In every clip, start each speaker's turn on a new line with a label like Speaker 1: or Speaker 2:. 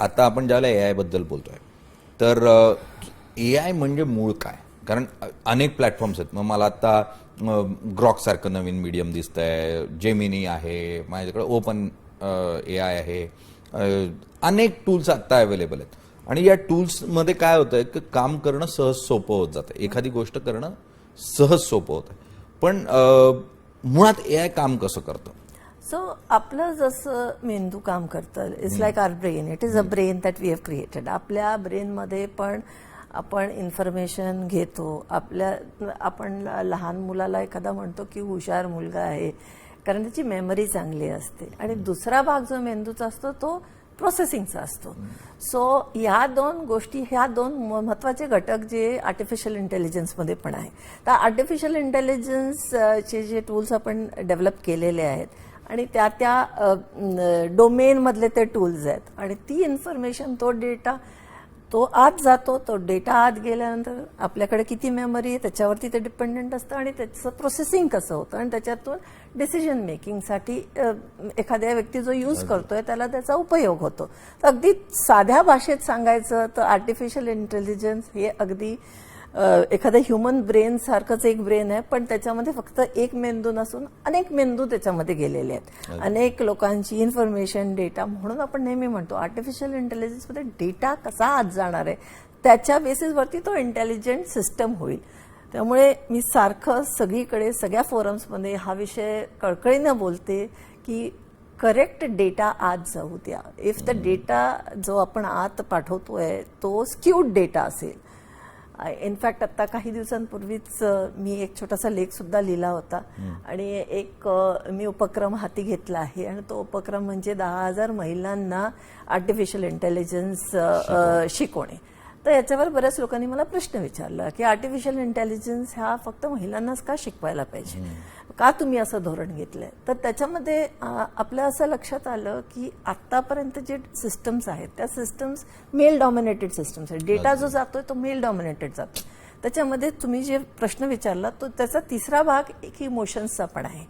Speaker 1: आता आपण ज्याला ए आयबद्दल बोलतोय तर ए आय म्हणजे मूळ काय? कारण अनेक प्लॅटफॉर्म्स आहेत. मग मला आता ग्रॉक सारखं नवीन मीडियम दिसतंय जेमिनी आहे माझ्याकडे ओपन ए आय आहे. अनेक टूल्स आत्ता अवेलेबल आहेत. आणि या टूल्समध्ये काय होतंय की काम करणं सहज सोपं होत जातं एखादी गोष्ट करणं सहज सोपं होतं पण मुळात ए आय काम कसं करतं?
Speaker 2: सो आपलं जसं मेंदू काम करतं it's like our brain it is a brain that we have created आपल्या ब्रेनमध्ये पण आपण इन्फॉर्मेशन घेतो. आपल्या आपण लहान मुलाला एखादा म्हणतो की हुशार मुलगा आहे. कारण त्याची मेमरी चांगली असते. आणि दुसरा भाग जो मेंदूचा असतो तो प्रोसेसिंगचा असतो. सो ह्या दोन गोष्टी ह्या दोन म- महत्त्वाचे घटक जे आर्टिफिशियल इंटेलिजन्समध्ये पण आहे. तर आर्टिफिशियल इंटेलिजन्सचे जे टूल्स आपण डेव्हलप केलेले आहेत आणि त्या त्या डोमेनमधले ते टूल्स आहेत. आणि ती इन्फॉर्मेशन तो डेटा तो आत जातो तो डेटा आत गेल्यानंतर आपल्याकडे किती मेमरी आहे त्याच्यावरती ते डिपेंडंट असतं आणि त्याचं प्रोसेसिंग कसं होतं आणि त्याच्यातून डिसिजन मेकिंगसाठी एखाद्या व्यक्ती जो यूज करतोय त्याला त्याचा उपयोग होतो. तर अगदी साध्या भाषेत सांगायचं तर आर्टिफिशियल इंटेलिजन्स हे अगदी एखाद्या ह्युमन ब्रेन सारखंच एक ब्रेन आहे पण त्याच्यामध्ये फक्त एक मेंदू नसून अनेक मेंदू त्याच्यामध्ये गेलेले आहेत. अनेक लोकांची इन्फॉर्मेशन डेटा म्हणून आपण नेहमी म्हणतो आर्टिफिशियल इंटेलिजन्समध्ये डेटा कसा आत जाणार आहे त्याच्या बेसिसवरती तो इंटेलिजंट सिस्टम होईल. त्यामुळे मी सारखं सगळीकडे सगळ्या फोरम्समध्ये हा विषय कळकळीनं बोलते की करेक्ट डेटा आत जाऊ द्या. इफ द डेटा जो आपण आत पाठवतोय तो स्क्यूड डेटा असेल. इनफॅक्ट आता काही दिवसांपूर्वीच मी एक छोटासा लेख सुद्धा लिहिला होता. आणि एक मी उपक्रम हाती घेतला आहे. आणि तो उपक्रम म्हणजे दहा हजार महिलांना आर्टिफिशियल इंटेलिजन्स शिकवणे. तर याच्यावर बऱ्याच लोकांनी मला प्रश्न विचारला की आर्टिफिशियल इंटेलिजन्स ह्या फक्त महिलांनाच का शिकवायला पाहिजे? का तुम्ही असं धोरण घेतलंय? तर त्याच्यामध्ये अ, आपलं असं लक्षात आलं की आतापर्यंत जे सिस्टम्स आहेत त्या सिस्टम्स मेल डॉमिनेटेड सिस्टम्स आहेत. डेटा जो जातोय तो मेल डॉमिनेटेड जातो त्याच्यामध्ये तुम्ही जे प्रश्न विचारला तो त्याचा तिसरा भाग एक इमोशन्सचा पण आहे.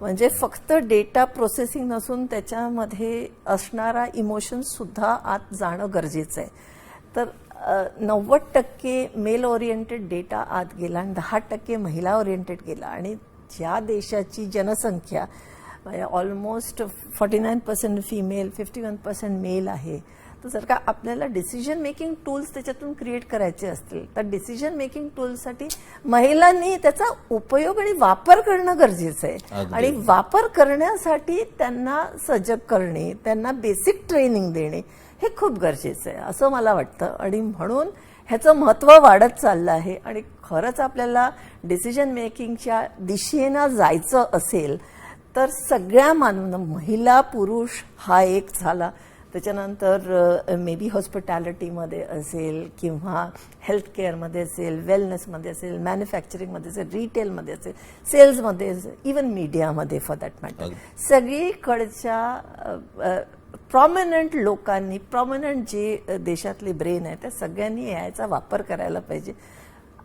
Speaker 2: म्हणजे फक्त डेटा प्रोसेसिंग नसून त्याच्यामध्ये असणारा इमोशन्स सुद्धा आत जाणं गरजेचं आहे. तर नव्वद टक्के मेल ओरिएंटेड डेटा आत गेला आणि दहा टक्के महिला ओरिएंटेड गेला आणि ज्या देशाची जनसंख्या almost forty nine percent female fifty one percent male आहे तर जर का आपल्याला डिसिजन मेकिंग टूल्स त्याच्यातून क्रिएट करायचे असतील तर डिसिजन मेकिंग टूल्ससाठी महिलांनी त्याचा उपयोग आणि वापर करणं गरजेचं आहे. आणि वापर करण्यासाठी त्यांना सजग करणे त्यांना बेसिक ट्रेनिंग देणे हे खूप गरजेचं आहे असं मला वाटतं. आणि म्हणून ह्याचं महत्त्व वाढत चाललं आहे. आणि खरंच आपल्याला डिसिजन मेकिंगच्या दिशेनं जायचं असेल तर सगळ्या मानव महिला पुरुष हा एक झाला. त्याच्यानंतर मे बी हॉस्पिटॅलिटीमध्ये असेल किंवा हेल्थ केअरमध्ये असेल वेलनेसमध्ये असेल मॅन्युफॅक्चरिंगमध्ये असेल रिटेलमध्ये असेल सेल्समध्ये असेल इवन मीडियामध्ये फॉर दॅट मॅटर सगळीकडच्या प्रॉमिनंट लोकांनी प्रॉमिनंट जे देशातले ब्रेन आहे त्या सगळ्यांनी याचा वापर करायला पाहिजे.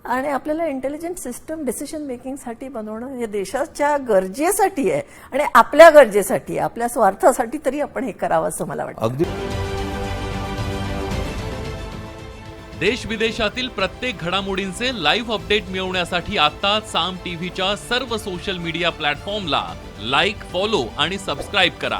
Speaker 2: आणि आपल्याला इंटेलिजंट सिस्टम डिसिजन मेकिंगसाठी बनवणं हे देशाच्या गरजेसाठी आहे. आणि आपल्या गरजेसाठी आहे आपल्या स्वार्थासाठी तरी आपण हे करावं असं मला वाटतं.
Speaker 1: अगदी.
Speaker 3: देश विदेशातील प्रत्येक घडामोडींचे लाईव्ह अपडेट मिळवण्यासाठी आता साम टीव्हीच्या सर्व सोशल मीडिया प्लॅटफॉर्मला लाईक फॉलो आणि सबस्क्राईब करा.